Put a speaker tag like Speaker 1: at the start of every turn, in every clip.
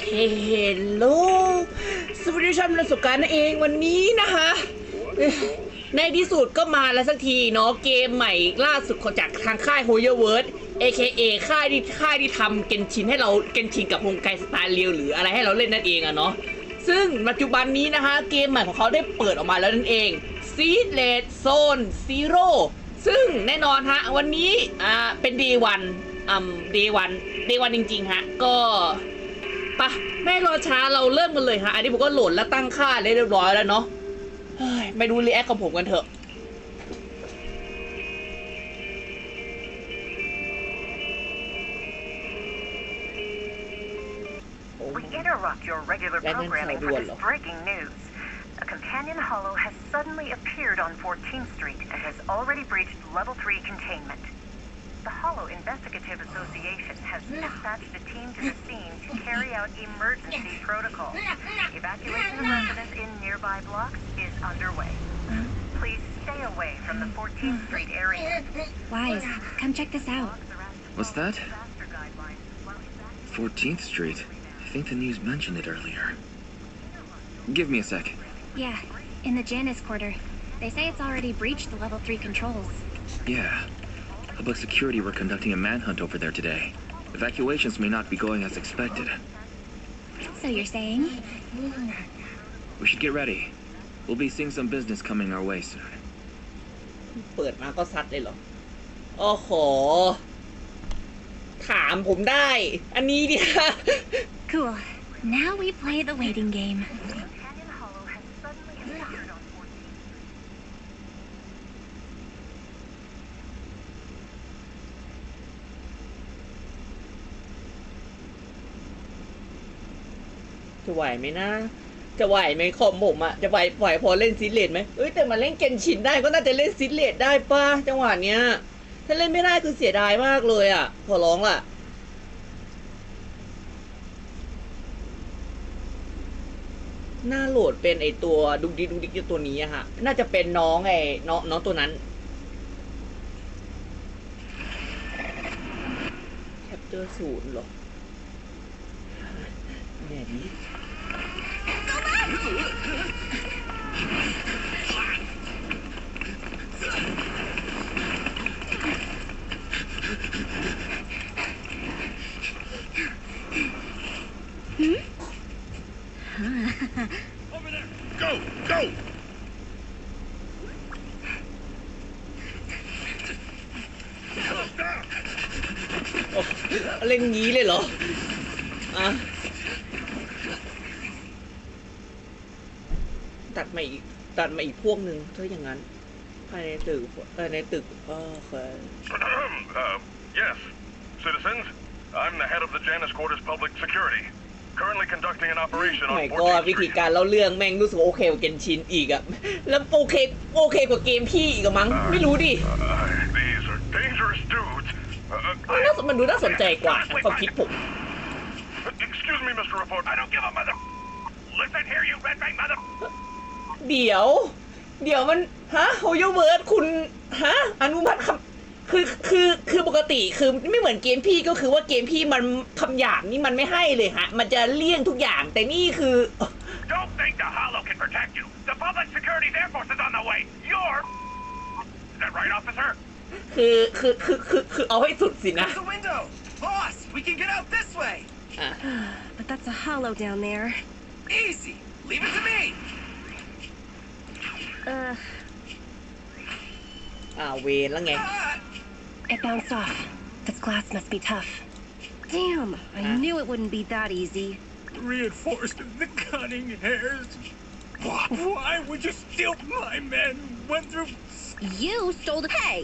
Speaker 1: เฮลโลสวัสดีชมนสุการนั่นเองวันนี้นะคะ ในที่สุดก็มาแล้วสักทีเนาะเกมใหม่ล่าสุดของจากทางค่าย h o y e r w o r d AKA ค่ายที่ค่ายที่ทำเกนชินให้เราเกนชินกับฮงไกสตาร์เรียวหรืออะไรให้เราเล่นนั่นเองอะเนาะซึ่งปัจจุบันนี้นะคะ เกมใหม่ของเขาได้เปิดออกมาแล้วนั่นเอง Seed Red Zone Zero ซึ่งแน่นอนฮะวันนี้อ่าเป็น Day 1 อ่า Day 1 Day 1จริง ๆ ฮะ ก็ปะไม่รอช้าเราเริ่มกันเลยฮะ อันนี้ผมก็โหลดและตั้งค่าได้เรียบร้อยแล้วเนาะเฮ้ยไปดูรีแอคของผมกันเถอะ
Speaker 2: We interrupt your regular
Speaker 1: That didn't
Speaker 2: programming
Speaker 1: sound
Speaker 2: for
Speaker 1: good,
Speaker 2: this
Speaker 1: though.
Speaker 2: breaking news. A companion hollow has suddenly appeared on 14th Street and has already breached level 3 containment. The Hollow Investigative Association has dispatched a team to the scene to carry out emergency protocol. Evacuation of residents in nearby blocks is underway. Please stay away from the 14th Street area.
Speaker 3: Wise, come check this out.
Speaker 4: What's that?
Speaker 2: Disaster guidelines while evacuating-
Speaker 4: 14th Street. I think the news mentioned it earlier. Give me a sec.
Speaker 3: Yeah, in the Janus quarter. They say it's already breached the level 3 controls.
Speaker 4: Yeah. Public security were conducting a manhunt over there today. Evacuations may not be going as expected.
Speaker 3: So you're saying?
Speaker 4: We should get ready. We'll be seeing some business coming our way soon.
Speaker 1: เปิดมาก็ซัดเลยเหรอ โอ้โห ถามผมได้ อันนี้ดิ
Speaker 3: Cool. Now we play the waiting game.
Speaker 1: จะไหวไหมนะ จะไหวไหมคอมผมอะจะไหวไหวพอเล่นซิเลตไหมเอ้ยแต่มาเล่นเกนชินได้ก็น่าจะเล่นซิเลตได้ป่ะจังหวะเนี้ย ถ้าเล่นไม่ได้คือเสียดายมากเลยอะขอร้องล่ะหน้าโหลดเป็นไอตัวดุกดิกดุกดิกอตัวนี้อะฮะ น่าจะเป็นน้องไอ้น้องน้องตัวนั้นแคปเจอร์ศูนย์หรอแน่นี้ งี้เลยเหรอ อะ ตัดมาอีกตัดมาอีกพวกหนึ่งถ้าอย่างนั้น ภายในตึกเออในตึกเออเคย
Speaker 5: uh, yes. Citizens, I'm the head of the Janus Quarters Public Security. Currently conducting an operation
Speaker 1: ไม่
Speaker 5: on
Speaker 1: ก็
Speaker 5: 14th
Speaker 1: วิธี
Speaker 5: Street.
Speaker 1: การเล่าเรื่องแม่งรู้สึกว่าโอเคกว่าเกนชินอีกอะแล้วโอเคโอเคกว่าเกมพี่อีกอะมั้งไม่รู้ดิ
Speaker 5: Uh, these are dangerous dudes. Uh,
Speaker 1: มันน่าสมันดูน่าสนใจกว่านะความคิดผม
Speaker 5: uh, excuse me, Mr. Report. I don't give a mother. Listen here, you red bang mother.
Speaker 1: เดี๋ยว เดี๋ยวมันฮะโฮโยเบิร์ดคุณฮะอนุมัติคำคือคือคือปกติคือไม่เหมือนเกมพี่ก็คือว่าเกมพี่มันคำหยาบนี่มันไม่ให้เลยฮะ มันจะเลี่ยงทุกอย่างแต่นี่คือ
Speaker 5: Don't think the Hollow can protect you. The Public Security's Air Force is on the way. You're. Is that right, officer?
Speaker 1: คือคือคือคือคือเอาให้สุดสินะ
Speaker 6: There's a window! Boss, we can get out this way!
Speaker 1: อะ
Speaker 3: But that's a hollow down there.
Speaker 6: Easy! Leave it to me!
Speaker 3: Uh,
Speaker 1: อ่าเวรแล้วไง
Speaker 6: Ah!
Speaker 3: it bounced off. This glass must be tough. Damn, I
Speaker 1: Huh?
Speaker 3: knew it wouldn't be that easy.
Speaker 6: Reinforced the cunning hairs. Why would you steal my men? Went through.
Speaker 3: You stole the. Hey!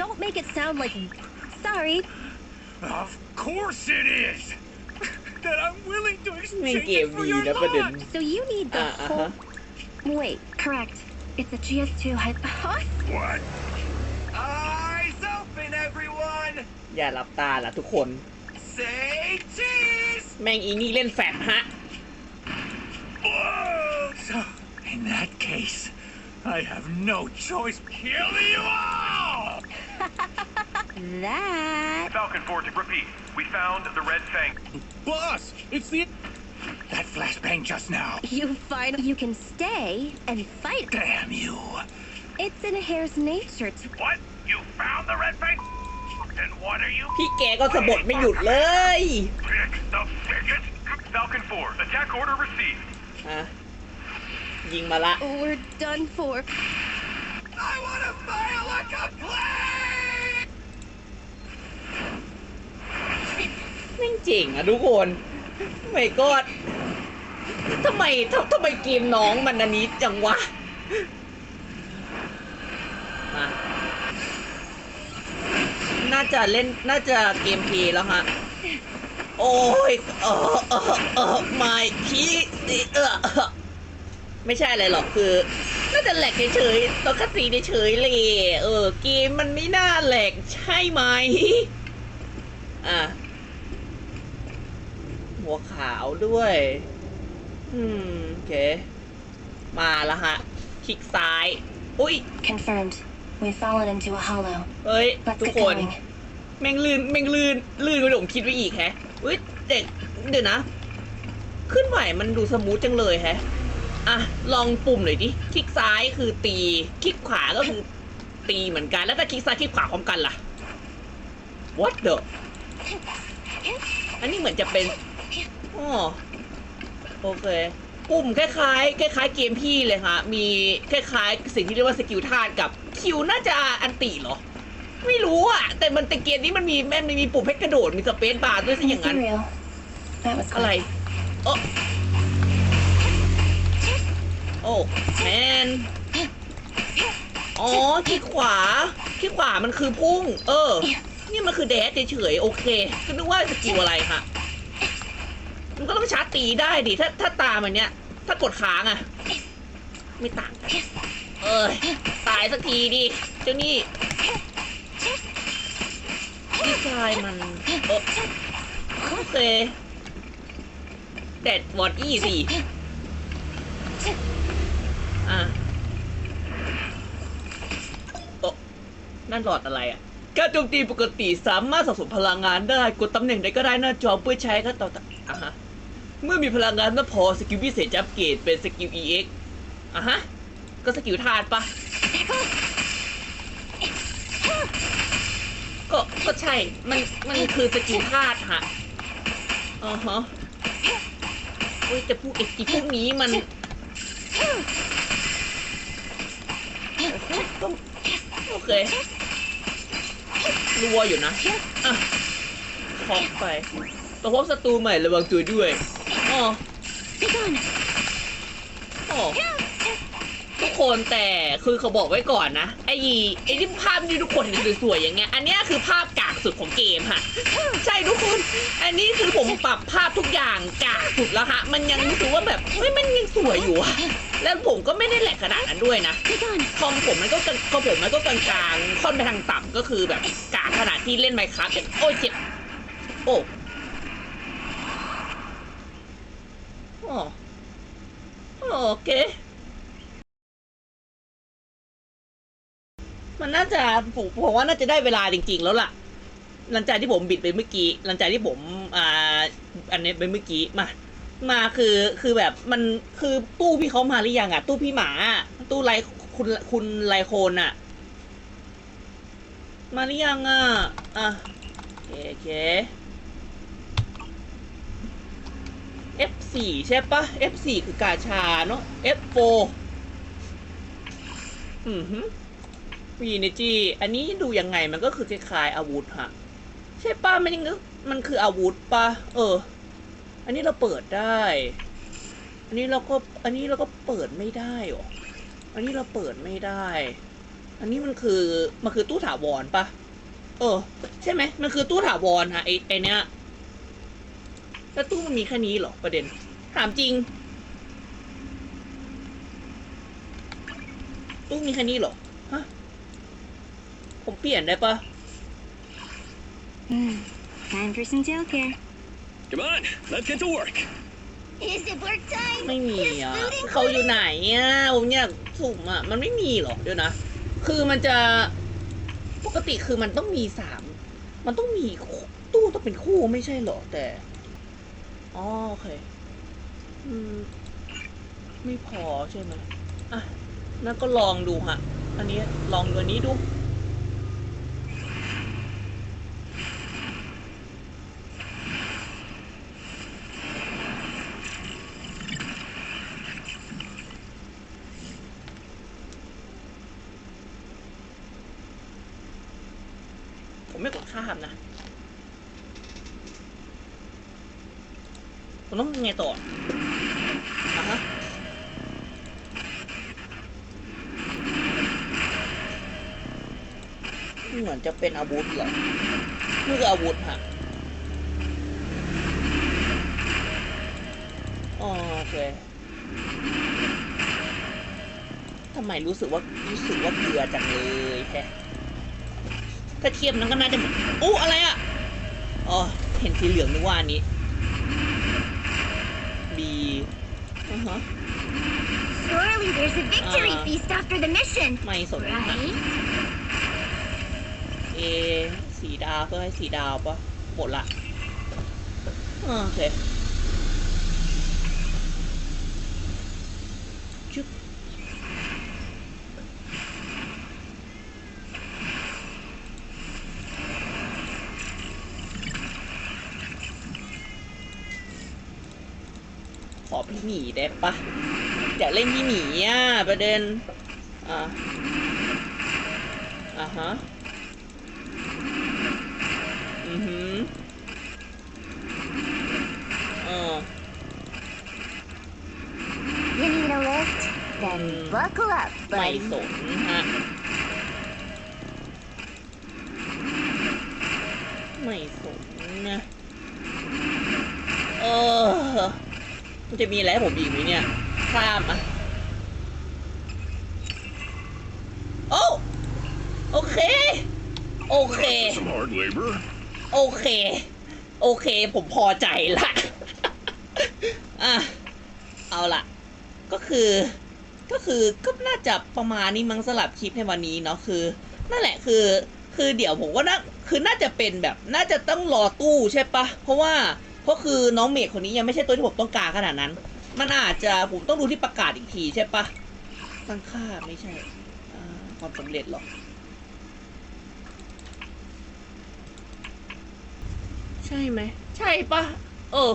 Speaker 3: Don't make it sound like. Sorry.
Speaker 6: Of course it is! that I'm willing to exchange
Speaker 1: gave
Speaker 6: it for
Speaker 1: me
Speaker 6: your
Speaker 1: the button.
Speaker 6: lot!
Speaker 3: So you need the
Speaker 1: Uh,
Speaker 3: whole.
Speaker 1: uh-huh.
Speaker 3: Wait, correct. It's a GS2 head. Huh?
Speaker 5: What?
Speaker 6: Eyes open, everyone!
Speaker 1: อย่าหลับตาล่ะทุกคน
Speaker 6: Say cheese!
Speaker 1: แม่งอีนี่เล่นแฟดฮะ
Speaker 6: So, in that case, I have no choice. Kill you all!
Speaker 3: That.
Speaker 5: Falcon 4 to repeat. We found the Red Fang.
Speaker 6: boss! It's the. That flashbang just now.
Speaker 3: You find you can stay and fight.
Speaker 6: Damn you.
Speaker 3: It's in a hare's nature to
Speaker 5: What? You found the red face? Then what are you?
Speaker 1: พี่แกก็สะบดไม่หยุดเลย
Speaker 5: Pick the fidget? Falcon 4, attack order received.
Speaker 1: อ่ะ ยิงมาละ
Speaker 3: We're done for.
Speaker 6: I wanna file a complaint!
Speaker 1: แม่งเจ๋งอะทุกคนไม่กอด ทำไมทำทำไมเกมน้องมันอันนี้จังวะ มา น่าจะเล่น น่าจะเกมเพลย์แล้วฮะ โอ้ย เออเออเออไม่คีสิเออเออ ไม่ใช่อะไรหรอกคือ น่าจะแหลกเฉยๆตัวคัสซีเฉยๆเลย เออ เกมมันไม่น่าแหลกใช่ไหม อะ หัวขาวด้วย อืม โอเค มาแล้วฮะ คลิกซ้าย อุ้ย
Speaker 3: Confirmed. We've fallen into a hollow.
Speaker 1: เฮ้ย
Speaker 3: Let's
Speaker 1: ทุก
Speaker 3: get
Speaker 1: คน
Speaker 3: going.
Speaker 1: แม่งลื่นแม่งลื่นลื่นกว่าที่ผมคิดไว้อีกแฮะเฮ้ยเด็กเดี๋ยวนะ ขึ้นไหวมันดูสมูทจังเลยแฮะ อะ ลองปุ่มหน่อยดิ คลิกซ้ายคือตี คลิกขวาก็คือตีเหมือนกัน แล้วถ้าคลิกซ้ายคลิกขวาพร้อมกันล่ะ what the อันนี้เหมือนจะเป็นอ๋อ โอเคปุ่มคล้ายๆคล้ายๆเกมพี่เลยฮะมีคล้ายๆสิ่งที่เรียกว่าสกิลธาตุกับคิวน่าจะอันติเหรอ ไม่รู้อะแต่มันแต่เกมนี้มันมีแม่มันมีปุ่มให้กระโดดมีสเปซบาร์ด้วยสิอย่างนั้น
Speaker 3: Ethereal. That was
Speaker 1: อะไร
Speaker 3: quick.
Speaker 1: โอ้โอ้แมนอ๋อที่ขวาที่ขวามันคือพุ่ง เออ นี่มันคือแดดเฉยๆโอเคก็นึกว่าสกิลอะไรค่ะ มันก็ต้องชาร์จตีได้ดิ ถ้าถ้าตามอันเนี้ย ถ้ากดค้างอะไม่ต่างกันเอ้ยตายสักทีดิ เจ้านี่พี่ชายมันเอโอเคแดดวอดอี้สิอะโอ้นั่นหลอดอะไรอะการโจมตีปกติสามารถสะสมพลังงานได้ กดตำแหน่งใดก็ได้หน้าจอเพื่อใช้ก็ต่ออะฮะ เมื่อมีพลังงานมากพอสกิลพิเศษจะอัปเกรดเป็นสกิล EX อะฮะ ก็สกิลธาตุปะก็ก็ใช่ มัน มันคือสกิลธาตุฮะอ๋อฮะอุ้ยแต่พวกไอ้พวกนี้มันโอเครัวอยู่นะอะเคาะไปตัวพบศัตรูใหม่ระวังตัวด้วย อ๋อ
Speaker 3: Be gone.
Speaker 1: อ๋อ ทุกคนแต่คือเขาบอกไว้ก่อนนะไอ้ไอ้ที่ภาพที่ทุกคนเห็นสวยๆอย่างเงี้ยอันเนี้ยคือภาพกากสุดของเกมค่ะ ใช่ทุกคน อันนี้คือผมปรับภาพทุกอย่างกากสุดแล้วฮะมันยังรู้สึกว่าแบบเฮ้ยมันยังสวยอยู่อะแล้วผมก็ไม่ได้แหลกขนาดนั้นด้วยนะ
Speaker 3: Be gone.
Speaker 1: คอมผมมันก็กลางคอมผมมันก็กลางๆค่อนไปทางต่ำก็คือแบบกากขนาดที่เล่นไมค์ครับโอ้ยเจ็บโอ้ โอเคมันน่าจะผมผมว่าน่าจะได้เวลาจริง ๆ แล้วล่ะ หลังจากที่ผมบิดไปเมื่อกี้ หลังจากที่ผม อ่า อันนี้ไปเมื่อกี้มา มาคือคือแบบมันคือตู้พี่เขามาหรือยังอะ ตู้พี่หมา ตู้ไรคุณคุณไรโคนอะ มาหรือยังอะ อะโอเคโอเค F4 ใช่ปะ F4 คือกาชาเนาะ F4 อือหือมีเนจีอันนี้ดูยังไงมันก็คือคล้ายๆอาวุธฮะ ใช่ปะมันยังมันคืออาวุธปะเออ อันนี้เราเปิดได้ อันนี้เราก็อันนี้เราก็เปิดไม่ได้หรอ อันนี้เราเปิดไม่ได้ อันนี้มันคือมันคือตู้ถาวรปะเออ ใช่ไหมมันคือตู้ถาวรฮะไอไอเนี้ย แล้วตู้มันมีแค่นี้เหรอประเด็น ถามจริง ตู้มีแค่นี้เหรอฮะผมเปลี่ยนได้ปะ
Speaker 3: Hmm. Time for some tail care.
Speaker 6: Come on, let's get to work.
Speaker 3: Is it work time?
Speaker 1: ไม่มีอะ เขาอยู่ไหนอะผมอยากสุ่มอะ มันไม่มีหรอกเดี๋ยวนะ คือมันจะปกติคือมันต้องมีสาม มันต้องมีคู่ตู้ต้องเป็นคู่ไม่ใช่เหรอแต่ อ๋อโอเคอืมไม่พอใช่ไหมอะนั่นก็ลองดูฮะ อันนี้ลองดูอันนี้ดู ผมไม่กดข้ามนะ ผมต้องไงต่ออะฮะเหมือนจะเป็นอาวุธเหรอนี่คืออาวุธฮะอ๋อโอเคทำไมรู้สึกว่ารู้สึกว่าเกลือจังเลยแฮะถ้าเทียบนั้นก็น่าจะหมือนอู้อะไรอะ อ๋อ เห็นสีเหลืองนึกว่าอันนี้ บีอือฮะ
Speaker 3: Surely there's a victory
Speaker 1: Uh.
Speaker 3: feast after the mission,
Speaker 1: ไม่สนนะ
Speaker 3: right?
Speaker 1: เอสีดาวเพื่อให้สีดาวปะหมดละอ่าโอเค พี่หมีได้ปะอยากเล่นพี่หมีอะประเด็น อ่าอ่าฮะ อือหือเออ
Speaker 3: You need a lift? Then
Speaker 1: Mm.
Speaker 3: buckle up,
Speaker 1: ไม่
Speaker 3: buddy.
Speaker 1: สนฮะ ไม่สนนะ เออ มัน จะมีอะไรให้ผมอีกไหมเนี่ย ข้ามอะ โอ้โอเค โอเค
Speaker 5: Some hard labor.
Speaker 1: โอเค โอเค ผมพอใจละ อะ เอาละก็คือ ก็คือ ก็น่าจะประมาณนี้มั้งสลับคลิปในวันนี้เนาะ คือ นั่นแหละ คือ คือเดี๋ยวผมก็น่าคือน่าจะเป็นแบบ น่าจะต้องรอตู้ใช่ปะ เพราะว่า เพราะคือน้องเมฆคนนี้ยังไม่ใช่ตัวที่ผมต้องการขนาดนั้น มันอาจจะผมต้องดูที่ประกาศอีกทีใช่ปะตั้งค่าไม่ใช่ความสำเร็จหรอใช่ไหม ใช่ปะเออ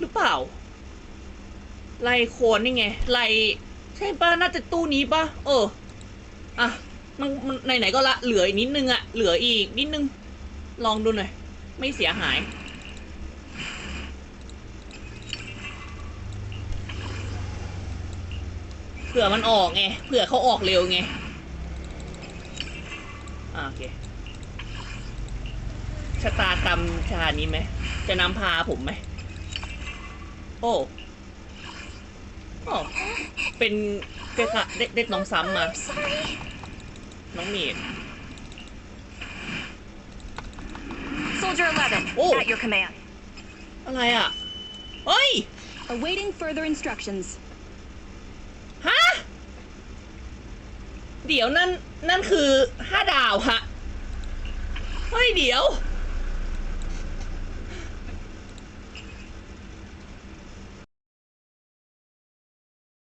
Speaker 1: หรือเปล่าไลโคนนี่ไงไลใช่ปะน่าจะตู้นี้ปะเออ อะ มันมันไหนๆก็ละเหลืออีกนิดนึงอะเหลืออีกนิดนึง ลองดูหน่อย ไม่เสียหาย เผื่อมันออกไง เผื่อเขาออกเร็วไงอ่าโอเค ชะตากรรมชานี้ไหม จะนำพาผมไหม โอ้โอ้เป็นเด็กอะเด็กเด็กน้องซ้ำมา
Speaker 3: Sorry.
Speaker 1: น้องเมีด
Speaker 2: Soldier 11,
Speaker 1: Oh.
Speaker 2: at your command.
Speaker 1: อะไรอะ เฮ้ย
Speaker 7: Awaiting further instructions.
Speaker 1: ฮะ เดี๋ยวนั่นนั่นคือห้าดาวฮะเฮ้ยเดี๋ยว